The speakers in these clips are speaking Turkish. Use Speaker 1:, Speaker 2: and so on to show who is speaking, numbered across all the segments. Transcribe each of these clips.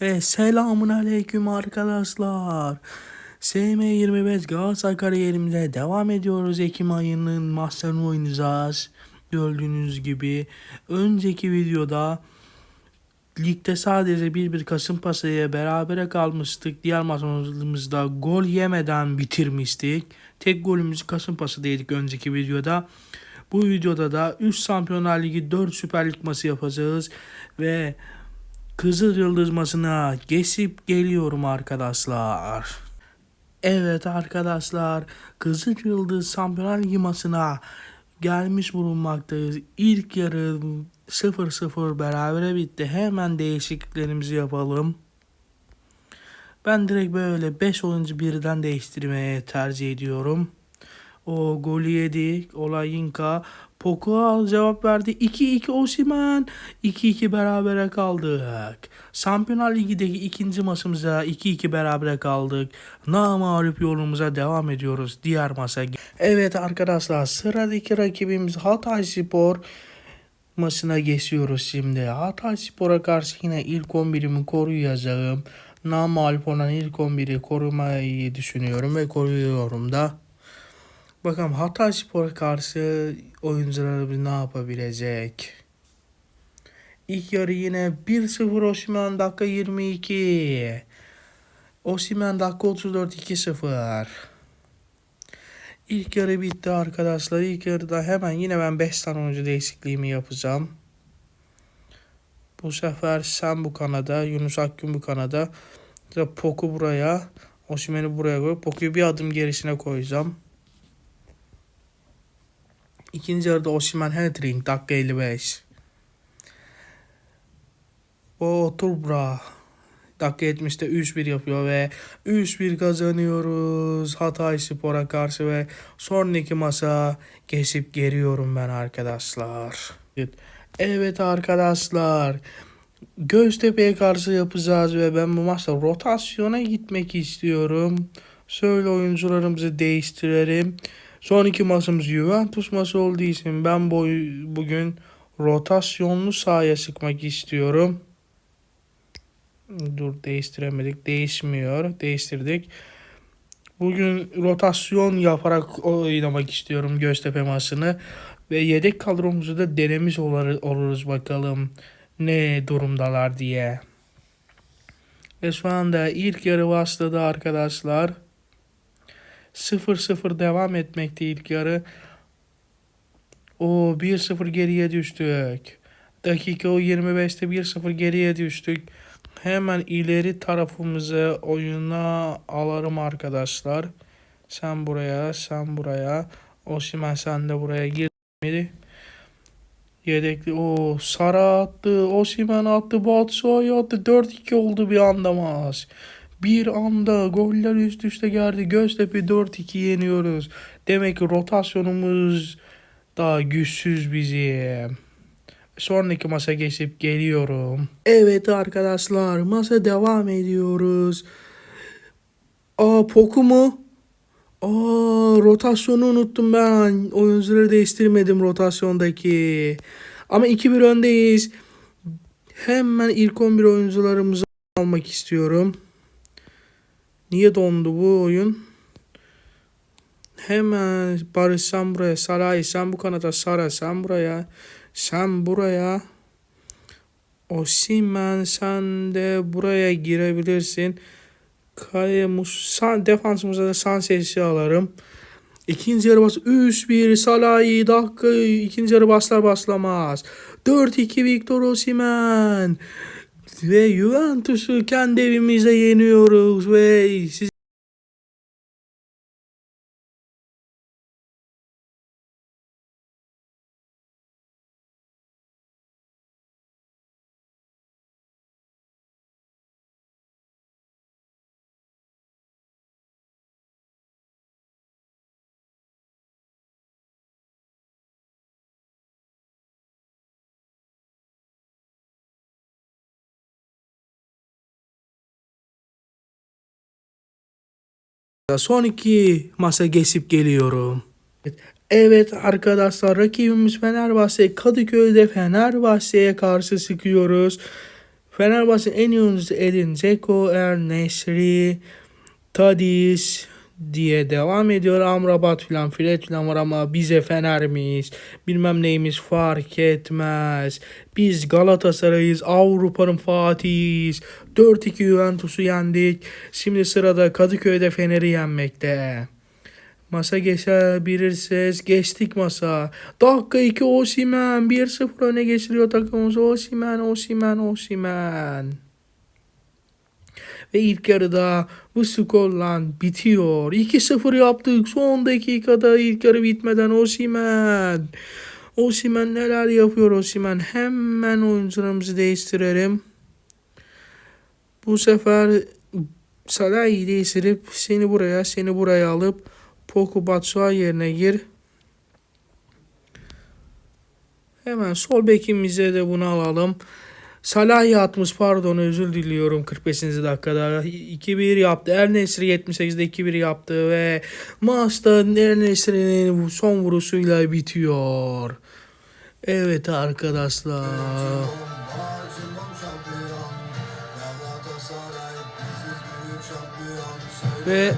Speaker 1: Ve selamun aleyküm arkadaşlar. SM25 Galatasaray kariyerimize devam ediyoruz. Ekim ayının maçlarını oynayacağız. Gördüğünüz gibi önceki videoda ligde sadece bir bir Kasımpaşa'ya berabere kalmıştık. Diğer maçımızda gol yemeden bitirmiştik. Tek golümüzü Kasımpaşa'da yedik önceki videoda. Bu videoda da 3 Şampiyonlar Ligi 4 Süper Lig maçı yapacağız ve Kızıl Yıldız maçına geçip geliyorum arkadaşlar. Evet arkadaşlar Kızıl Yıldız Şampiyonlar Ligi gelmiş bulunmaktayız. İlk yarı 0-0 berabere bitti. Hemen değişikliklerimizi yapalım. Ben direkt böyle 5 oyuncu birden değiştirmeye tercih ediyorum. O golü yedik. Olayinka. Poku cevap verdi. 2-2 Osimen. 2-2 berabere kaldık. Şampiyonlar Ligi'deki ikinci maçımıza 2-2 berabere kaldık. Namalip yolumuza devam ediyoruz. Diğer maça. Evet arkadaşlar sıradaki rakibimiz Hatay Spor maçına geçiyoruz şimdi. Hatay Spor'a karşı yine ilk 11'imi koruyacağım. Namalip olan ilk 11'i korumayı düşünüyorum ve koruyorum da. Bakalım Hatay Spor'a karşı oyuncularımız ne yapabilecek? İlk yarı yine 1-0 Osimhen dakika 22. Osimhen dakika 34 2-0. İlk yarı bitti arkadaşlar. İlk yarıda hemen yine ben 5 tane oyuncu değişikliğimi yapacağım. Bu sefer sen bu kanada, Yunus Akgün bu kanada. Poku buraya, Osimhen'i buraya koy. Poku'yu bir adım gerisine koyacağım. İkinci yarıda Osimhen hat-trick dakika 55. O Turbra dakika 70'te 3-1 yapıyor ve 3-1 kazanıyoruz Hatay Spor'a karşı ve sonraki masa geçip geliyorum ben arkadaşlar. Evet arkadaşlar Göztepe'ye karşı yapacağız ve ben bu maçta rotasyona gitmek istiyorum. Şöyle oyuncularımızı değiştirelim. Son iki maçımız Juventus maçı olduğu için ben bu, bugün rotasyonlu sahaya çıkmak istiyorum. Dur değiştiremedik. Değişmiyor. Değiştirdik. Bugün rotasyon yaparak oynamak istiyorum Göztepe maçını. Ve yedek kadromuzu da denemiş oluruz bakalım ne durumdalar diye. Ve şu anda ilk yarı başladı arkadaşlar. 0-0 devam etmekte ilk yarı. O 1-0 geriye düştük. Dakika o 25'te 1-0 geriye düştük. Hemen ileri tarafımızı oyuna alarım arkadaşlar. Sen buraya, sen buraya. Osimen sen de buraya girmedi. Yedekli o Sara attı, Osimen attı, Batshuayi attı. 4-2 oldu bir anda maç. Bir anda goller üst üste geldi. Göztepe 4-2 yeniyoruz. Demek ki rotasyonumuz daha güçsüz bizim. Sonraki masa geçip geliyorum. Evet arkadaşlar masa devam ediyoruz. Aa Poku mu? Aa rotasyonu unuttum ben. Oyuncuları değiştirmedim rotasyondaki. Ama 2-1 öndeyiz. Hemen ilk 11 oyuncularımızı almak istiyorum. Niye dondu bu oyun? Hemen Barış sen buraya, Saray sen bu kanata, Sara sen buraya, sen buraya. Osimen sen de buraya girebilirsin. Kaleye mus defansımıza da Sanses'i alırım. İkinci yarı bas 3-1 Salah'ı dakika ikinci yarı baslar baslamaz. 4-2 Victor Osimhen. Ve Juventus'u kendi evimizde yeniyoruz. Ve siz Son iki masa geçip geliyorum. Evet arkadaşlar rakibimiz Fenerbahçe Kadıköy'de Fenerbahçe'ye karşı sıkıyoruz. Fenerbahçe'nin en iyi oyuncusu Edin Dzeko, Er Nesri, Tadis diye devam ediyor. Amrabat filan Fred filan var ama bize Fener miyiz? Bilmem neyimiz fark etmez. Biz Galatasaray'ız. Avrupa'nın Fatih'iyiz. 4-2 Juventus'u yendik. Şimdi sırada Kadıköy'de Fener'i yenmekte. Masa geçebilirsiniz. Geçtik masa. Dakika 2 Osimen. 1-0 öne geçiriyor takımımız. Osimen, Osimen, Osimen. Ve ilk yarıda bu skorla bitiyor. 2-0 yaptık. Son dakikada ilk yarı bitmeden Osimen. Osimen neler yapıyor Osimen. Hemen oyuncularımızı değiştirelim. Bu sefer Salah'ı değiştirip seni buraya seni buraya alıp Poku Batshuayi yerine gir. Hemen sol bekimize de bunu alalım. Salah atmış pardon özür diliyorum 45. dakikada 2-1 yaptı. Er Nesri 78'de 2-1 yaptı ve maçta Er Nesri'nin son vuruşuyla bitiyor. Evet arkadaşlar. Ve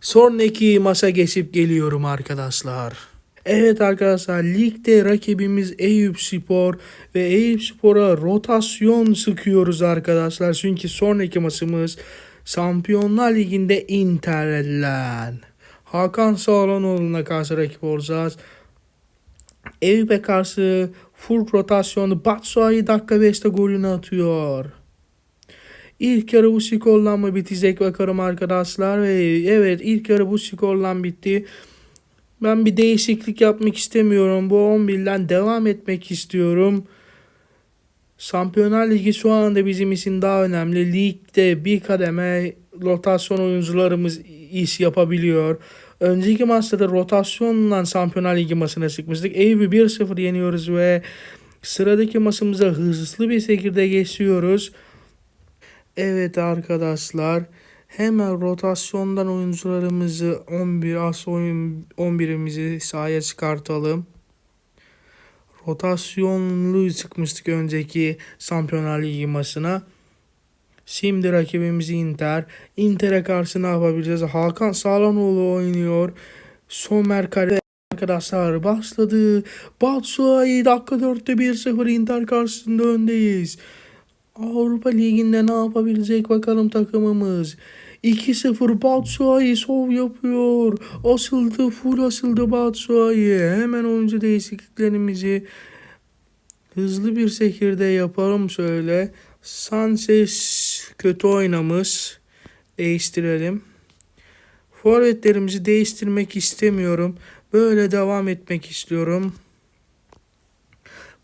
Speaker 1: sonraki maça geçip geliyorum arkadaşlar. Evet arkadaşlar ligde rakibimiz Eyüp Spor ve Eyüp Spor'a rotasyon sıkıyoruz arkadaşlar. Çünkü sonraki maçımız Şampiyonlar Ligi'nde Inter'le. Hakan Sağlanoğlu'na karşı rakip olacağız. Eyüp'e karşı full rotasyonu Batshuayi dakika 5'te golünü atıyor. İlk yarı bu skorla mı bitecek bakalım arkadaşlar. Ve evet ilk yarı bu skorla bitti. Ben bir değişiklik yapmak istemiyorum. Bu 11'den devam etmek istiyorum. Şampiyonlar Ligi şu anda bizim için daha önemli. Ligde bir kademe rotasyon oyuncularımız iş yapabiliyor. Önceki maçta da rotasyonla Şampiyonlar Ligi maçına çıkmıştık. Eyüp'ü 1-0 yeniyoruz ve sıradaki maçımıza hızlı bir şekilde geçiyoruz. Evet arkadaşlar. Hemen rotasyondan oyuncularımızı 11 as oyun 11'imizi sahaya çıkartalım. Rotasyonlu çıkmıştık önceki Şampiyonlar Ligi maçına. Şimdi rakibimiz Inter. Inter'e karşı ne yapabileceğiz? Hakan Sağlanoğlu oynuyor. Somer Kare arkadaşlar başladı. Batshuayi dakika 4'te 1-0 Inter karşısında öndeyiz. Avrupa Ligi'nde ne yapabilecek bakalım takımımız. 2-0 Batshuayi şov yapıyor. Asıldı full asıldı Batshuayi. Hemen oyuncu değişikliklerimizi hızlı bir şekilde yapalım şöyle. Sanchez kötü oynamış. Değiştirelim. Forvetlerimizi değiştirmek istemiyorum. Böyle devam etmek istiyorum.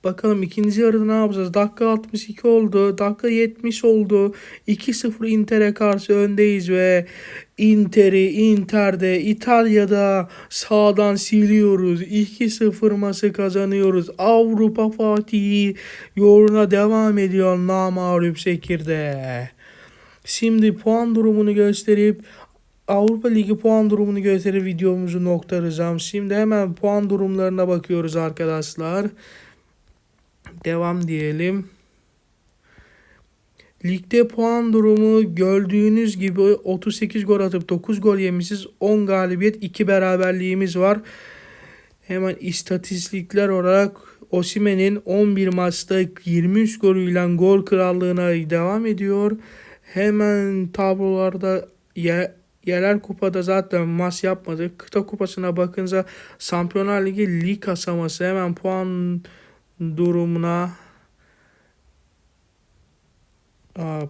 Speaker 1: Bakalım ikinci yarıda ne yapacağız? Dakika 62 oldu. Dakika 70 oldu. 2-0 Inter'e karşı öndeyiz ve Inter'i Inter'de İtalya'da sağdan siliyoruz. 2-0 maçı kazanıyoruz. Avrupa Fatih'i yoluna devam ediyor namağlup şekilde. Şimdi puan durumunu gösterip Avrupa Ligi puan durumunu gösterip videomuzu noktalayacağım. Şimdi hemen puan durumlarına bakıyoruz arkadaşlar. Devam diyelim. Ligde puan durumu gördüğünüz gibi 38 gol atıp 9 gol yemişiz. 10 galibiyet 2 beraberliğimiz var. Hemen istatistikler olarak Osimen'in 11 maçta 23 golüyle gol krallığına devam ediyor. Hemen tablolarda ye, yerel kupada zaten maç yapmadık. Kıta kupasına bakınca Şampiyonlar Ligi lig asaması hemen puan durumuna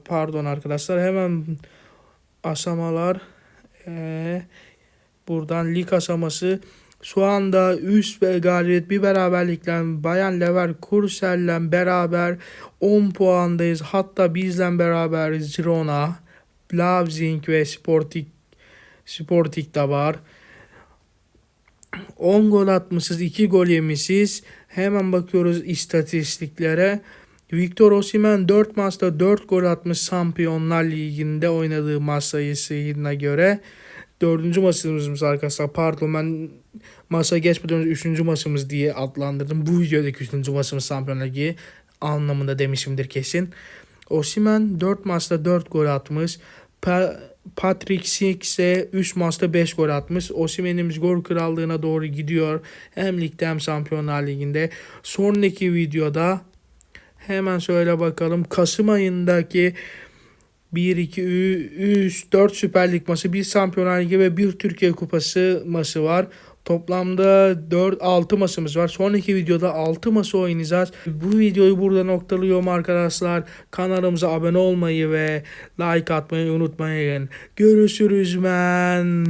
Speaker 1: pardon arkadaşlar hemen aşamalar ee, buradan lig aşaması şu anda üst ve galibiyet bir beraberlikle Bayan Leverkusen'le beraber 10 puandayız. Hatta bizle beraber Girona, Leipzig ve Sporting Sporting de var. 10 gol atmışız, 2 gol yemişiz. Hemen bakıyoruz istatistiklere. Victor Osimhen 4 maçta 4 gol atmış Şampiyonlar Ligi'nde oynadığı maç sayısına göre. Dördüncü maçımız arkadaşlar. Pardon ben masa geçmeden önce üçüncü maçımız diye adlandırdım. Bu videodaki üçüncü maçımız Şampiyonlar Ligi anlamında demişimdir kesin. Osimen 4 maçta 4 gol atmış. Pa- Patrick ise 3 maçta 5 gol atmış. Osimhen'imiz gol krallığına doğru gidiyor. Hem ligde hem Şampiyonlar Ligi'nde. Sonraki videoda hemen söyle bakalım. Kasım ayındaki 1, 2, 3, 4 Süper Lig maçı, 1 Şampiyonlar Ligi ve 1 Türkiye Kupası maçı var. Toplamda 4 6 maçımız var. Sonraki videoda 6 maçı oynayacağız. Bu videoyu burada noktalıyorum arkadaşlar. Kanalımıza abone olmayı ve like atmayı unutmayın. Görüşürüz men.